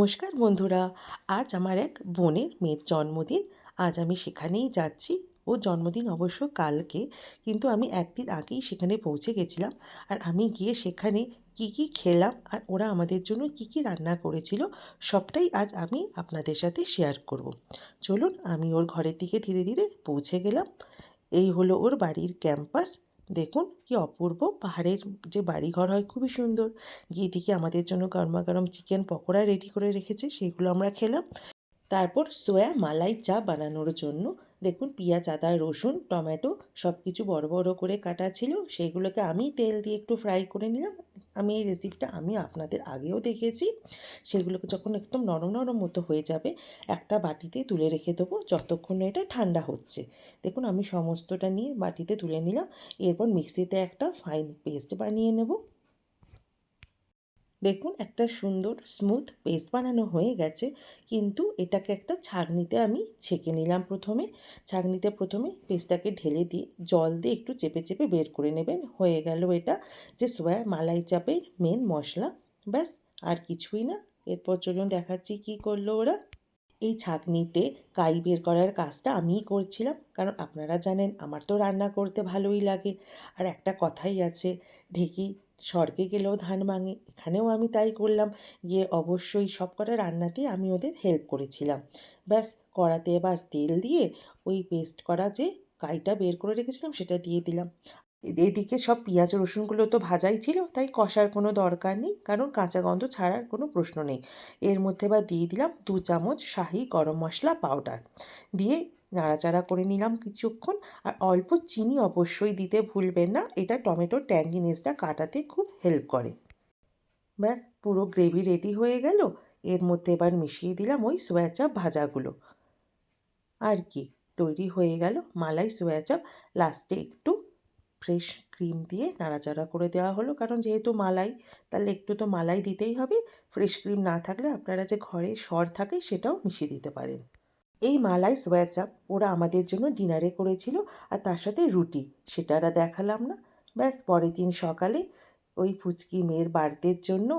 নমস্কার বন্ধুরা, আজ আমার এক বোনের মেয়ের জন্মদিন। আজ আমি সেখানেই যাচ্ছি। ও জন্মদিন অবশ্য কালকে, কিন্তু আমি একদিন আগেই সেখানে পৌঁছে গেছিলাম আর আমি গিয়ে সেখানে কি কি খেলাম আর ওরা আমাদের জন্য কি কি রান্না করেছিল, সবটাই আজ আমি আপনাদের সাথে শেয়ার করব। চলুন, আমি ওর ঘরের দিকে ধীরে ধীরে পৌঁছে গেলাম। এই হলো ওর বাড়ির ক্যাম্পাস দেখুন কি অপূর্ব। পাহাড়ের যে বাড়িঘর হয় খুবই সুন্দর। গিয়ে দেখি আমাদের জন্য গরমা গরম চিকেন পকোড়া রেডি করে রেখেছে, সেগুলো আমরা খেলাম। তারপর সোয়া মালাই চা বানানোর জন্য দেখুন পেঁয়াজ, আদা, রসুন, টমেটো সব কিছু বড় বড় করে কাটা ছিল সেইগুলোকে আমি তেল দিয়ে একটু ফ্রাই করে নিলাম। আমি এই রেসিপিটা আমি আপনাদের আগেও দেখেছি। সেগুলোকে যখন একদম নরম নরম মতো হয়ে যাবে, একটা বাটিতে তুলে রেখে দেবো যতক্ষণ এটা ঠান্ডা হচ্ছে। দেখুন আমি সমস্তটা নিয়ে বাটিতে তুলে নিলাম, এরপর মিক্সিতে একটা ফাইন পেস্ট বানিয়ে নেব। দেখুন, একটা সুন্দর স্মুথ পেস্ট বানানো হয়ে গেছে। কিন্তু এটাকে একটা ছাঁকনিতে আমি ছেঁকে নিলাম প্রথমে। ছাঁকনিতে প্রথমে পেস্টটাকে ঢেলে দিয়ে জল দিয়ে একটু চেপে চেপে বের করে নেবেন। হয়ে গেল এটা যে সোয়া মালাই চাপের মেন মশলা। ব্যাস, আর কিছুই না। এরপর চলুন দেখাচ্ছি কি করল ওরা। এই ছাঁকনিতে কাই বের করার কাজটা আমিই করছিলাম। কারণ আপনারা জানেন, আমার তো রান্না করতে ভালোই লাগে। আর একটা কথাই আছে, ঢেকি স্বর্গে গেলেও ধান ভাঙে, এখানেও আমি তাই করলাম। গিয়ে অবশ্যই সব কটা রান্নাতেই আমি ওদের হেল্প করেছিলাম। ব্যাস, কড়াতে এবার তেল দিয়ে ওই পেস্ট করা যে কাইটা বের করে রেখেছিলাম সেটা দিয়ে দিলাম। এদিকে সব পেঁয়াজ, রসুনগুলো তো ভাজাই ছিল, তাই কষার কোনো দরকার নেই, কারণ কাঁচা গন্ধ ছাড়ার কোনো প্রশ্ন নেই। এর মধ্যে এবার দিয়ে দিলাম দু চামচ শাহি গরম মশলা পাউডার দিয়ে নাড়াচাড়া করে নিলাম কিছুক্ষণ। আর অল্প চিনি অবশ্যই দিতে ভুলবেন না, এটা টমেটোর ট্যাঙ্গিনেসটা কাটাতে খুব হেল্প করে। ব্যাস, পুরো গ্রেভি রেডি হয়ে গেল। এর মধ্যে এবার মিশিয়ে দিলাম ওই সোয়া চাপ ভাজাগুলো। আর কি, তৈরি হয়ে গেল মালাই সোয়া চাপ লাস্টে একটু ফ্রেশ ক্রিম দিয়ে নাড়াচাড়া করে দেওয়া হলো, কারণ যেহেতু মালাই, তাহলে একটু তো মালাই দিতেই হবে। ফ্রেশ ক্রিম না থাকলে আপনারা যে ঘরে সর থাকে সেটাও মিশিয়ে দিতে পারেন। এই মালাই সোয়া চাপ ওরা আমাদের জন্য ডিনারে করেছিল আর তার সাথে রুটি, সেটা আর দেখালাম না। ব্যাস, পরের দিন সকালে ওই ফুচকি মেয়ের বার্থডের জন্য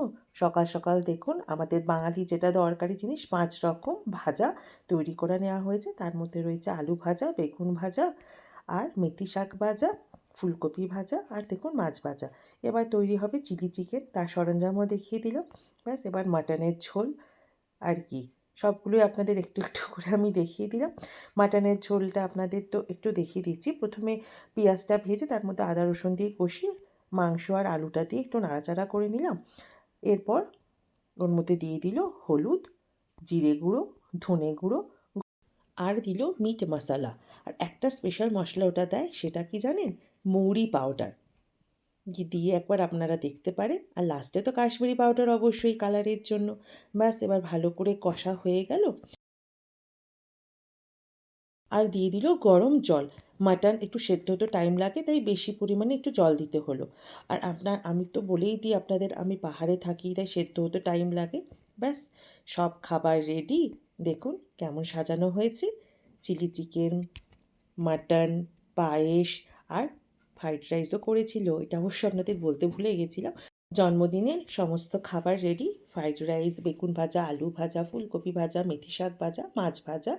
সকাল সকাল দেখুন আমাদের বাঙালি যেটা দরকারি জিনিস পাঁচ রকম ভাজা তৈরি করে নেওয়া হয়েছে। তার মধ্যে রয়েছে আলু ভাজা, বেগুন ভাজা আর মেথি শাক ভাজা, ফুলকপি ভাজা আর দেখুন মাছ ভাজা। এবার তৈরি হবে চিলি চিকেন, তার সরঞ্জামও দেখিয়ে দিলাম। ব্যাস, এবার মাটনের ঝোল আর কি। সবগুলোই আপনাদের একটু একটু করে আমি দেখিয়ে দিলাম। মাটনের ঝোলটা আপনাদের তো একটু দেখিয়ে দিচ্ছি। প্রথমে পেঁয়াজটা ভেজে তার মধ্যে আদা রসুন দিয়ে কষিয়ে মাংস আর আলুটা দিয়ে একটু নাড়াচাড়া করে নিলাম। এরপর ওর মধ্যে দিয়ে দিল হলুদ, জিরে গুঁড়ো, ধনে গুঁড়ো আর দিল মিট মশলা। আর একটা স্পেশাল মশলা ওটা দেয়, সেটা কি জানেন? মৌরি পাউডার দিয়ে একবার আপনারা দেখতে পারেন। আর লাস্টে তো কাশ্মীরি পাউডার অবশ্যই কালারের জন্য। ব্যাস, এবার ভালো করে কষা হয়ে গেল। আর দিয়ে দিল গরম জল। মাটন একটু সেদ্ধ হতে টাইম লাগে, তাই বেশি পরিমাণে একটু জল দিতে হলো। আর আপনার, আমি তো বলেই দিই আপনাদের, আমি পাহাড়ে থাকি, তাই সেদ্ধ হতে টাইম লাগে। ব্যাস, সব খাবার রেডি দেখুন কেমন সাজানো হয়েছে। চিলি চিকেন মাটন পায়েস, আর ফ্রাইড রাইসও করেছিল, এটা অবশ্য আপনাদের বলতে ভুলে গেছিলাম। জন্মদিনের সমস্ত খাবার রেডি ফ্রাইড রাইস বেগুন ভাজা, আলু ভাজা, ফুলকপি ভাজা, মেথি শাক ভাজা, মাছ ভাজা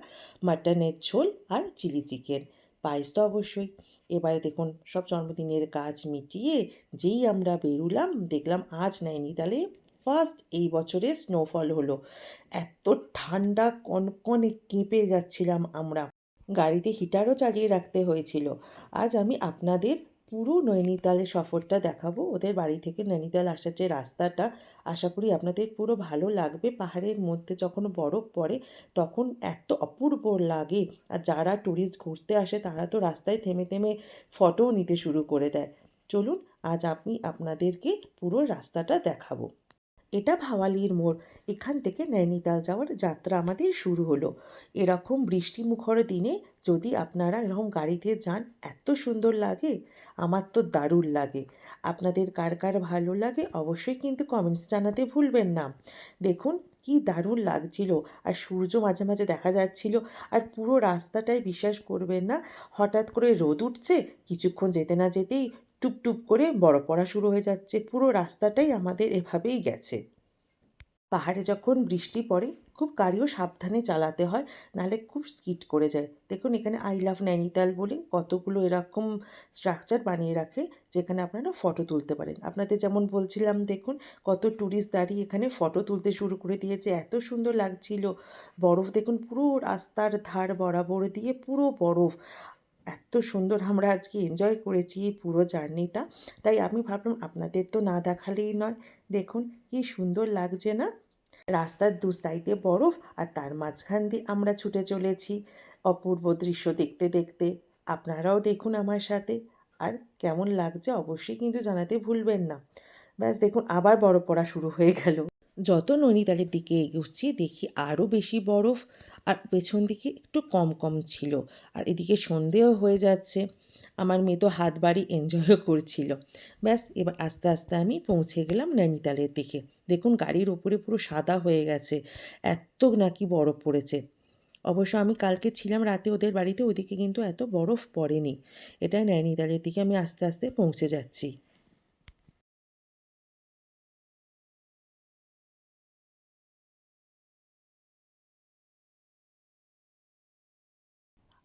মাটনের ঝোল আর চিলি চিকেন পায়েস তো অবশ্যই। এবারে দেখুন, সব জন্মদিনের কাজ মিটিয়ে যেই আমরা বেরুলাম, দেখলাম আজ নৈনিতালে ফার্স্ট এই বছরে স্নোফল হলো। এত ঠান্ডা কনকনে কেঁপে যাচ্ছিলাম আমরা। গাড়িতে হিটারও চালিয়ে রাখতে হয়েছিল। আজ আমি আপনাদের পুরো নৈনিতালের সফরটা দেখাবো। ওদের বাড়ি থেকে নৈনিতাল আসার যে রাস্তাটা, আশা করি আপনাদের পুরো ভালো লাগবে। পাহাড়ের মধ্যে যখন বরফ পড়ে, তখন এত অপূর্ব লাগে। আর যারা ট্যুরিস্ট ঘুরতে আসে, তারা তো রাস্তায় থেমে থেমে ফটোও নিতে শুরু করে দেয়। চলুন, আজ আমি আপনাদেরকে পুরো রাস্তাটা দেখাবো। এটা ভাওয়ালির মোড়। এখান থেকে নৈনিতাল যাওয়ার যাত্রা আমাদের শুরু হলো। এরকম বৃষ্টিমুখর দিনে যদি আপনারা এরকম গাড়িতে যান, এত সুন্দর লাগে। আমার তো দারুণ লাগে। আপনাদের কার কার ভালো লাগে অবশ্যই কিন্তু কমেন্টস জানাতে ভুলবেন না। দেখুন, কি দারুণ লাগছিল। আর সূর্য মাঝে মাঝে দেখা যাচ্ছিল। আর পুরো রাস্তাটায় বিশ্বাস করবেন না, হঠাৎ করে রোদ উঠছে, কিছুক্ষণ যেতে না যেতেই টুপ টুপ করে বরফ পড়া শুরু হয়ে যাচ্ছে। পুরো রাস্তাটাই আমাদের এভাবেই গেছে। পাহাড়ে যখন বৃষ্টি পড়ে, খুব গাড়িও সাবধানে চালাতে হয় নাহলে খুব স্কিড করে যায়। দেখুন, এখানে আই লাভ নৈনিতাল বলে কতগুলো এরকম স্ট্রাকচার বানিয়ে রাখে, যেখানে আপনারা ফটো তুলতে পারেন। আপনাদের যেমন বলছিলাম, দেখুন, কত ট্যুরিস্ট দাঁড়িয়ে এখানে ফটো তুলতে শুরু করে দিয়েছে। এত সুন্দর লাগছিল। বরফ, দেখুন, পুরো রাস্তার ধার বরাবর দিয়ে পুরো বরফ। এত সুন্দর আমরা আজকে এনজয় করেছি পুরো জার্নিটা। তাই আমি ভাবলাম আপনাদের তো না দেখালেই নয়। দেখুন কি সুন্দর লাগছে না? রাস্তার দু সাইডে বরফ আর তার মাঝখান দিয়ে আমরা ছুটে চলেছি। অপূর্ব দৃশ্য দেখতে দেখতে। আপনারাও দেখুন আমার সাথে। আর কেমন লাগছে অবশ্যই কিন্তু জানাতে ভুলবেন না। ব্যাস দেখুন আবার বরফ পড়া শুরু হয়ে গেল। যত নৈনিতালের দিকে এগোচ্ছি, দেখি আরও বেশি বরফ আর পেছন দিকে একটু কম কম ছিল আর এদিকে সন্ধেও হয়ে যাচ্ছে। আমার মেয়ে তো হাত বাড়ি এনজয়ও করছিল। ব্যাস, এবার আস্তে আস্তে আমি পৌঁছে গেলাম নৈনিতালের দিকে। দেখুন, গাড়ির ওপরে পুরো সাদা হয়ে গেছে, এত নাকি বরফ পড়েছে। অবশ্য আমি কালকে ছিলাম রাতে ওদের বাড়িতে, ওইদিকে কিন্তু এত বরফ পড়েনি। এটা নৈনিতালের দিকে আমি আস্তে আস্তে পৌঁছে যাচ্ছি।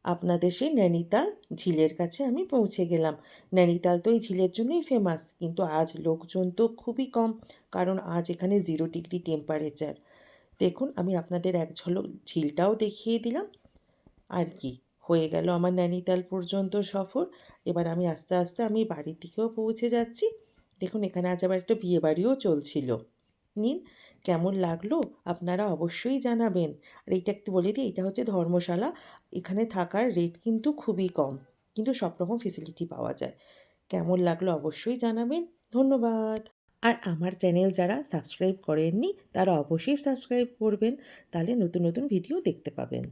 আপনাদের সেই নৈনিতাল ঝিলের কাছে আমি পৌঁছে গেলাম। নৈনিতাল তো এই ঝিলের জন্যই ফেমাস কিন্তু আজ লোকজন তো খুবই কম, কারণ আজ এখানে জিরো ডিগ্রি টেম্পারেচার দেখুন, আমি আপনাদের এক ঝলক ঝিলটাও দেখিয়ে দিলাম। আর কি, হয়ে গেল আমার নৈনিতাল পর্যন্ত সফর। এবার আমি আস্তে আস্তে আমি বাড়ির দিকেও পৌঁছে যাচ্ছি। দেখুন, এখানে আজ আবার একটা বিয়েবাড়িও চলছিল। নিন। কেমন লাগল আপনারা অবশ্যই জানাবেন। আর এইটা একটু বলে দিই এটা হচ্ছে ধর্মশালা। এখানে থাকার রেট কিন্তু খুবই কম, কিন্তু সব রকম ফেসিলিটি পাওয়া যায়। কেমন লাগল অবশ্যই জানাবেন। ধন্যবাদ। আর আমার চ্যানেল যারা সাবস্ক্রাইব করেননি, তারা অবশ্যই সাবস্ক্রাইব করবেন, তাহলে নতুন নতুন ভিডিও দেখতে পাবেন।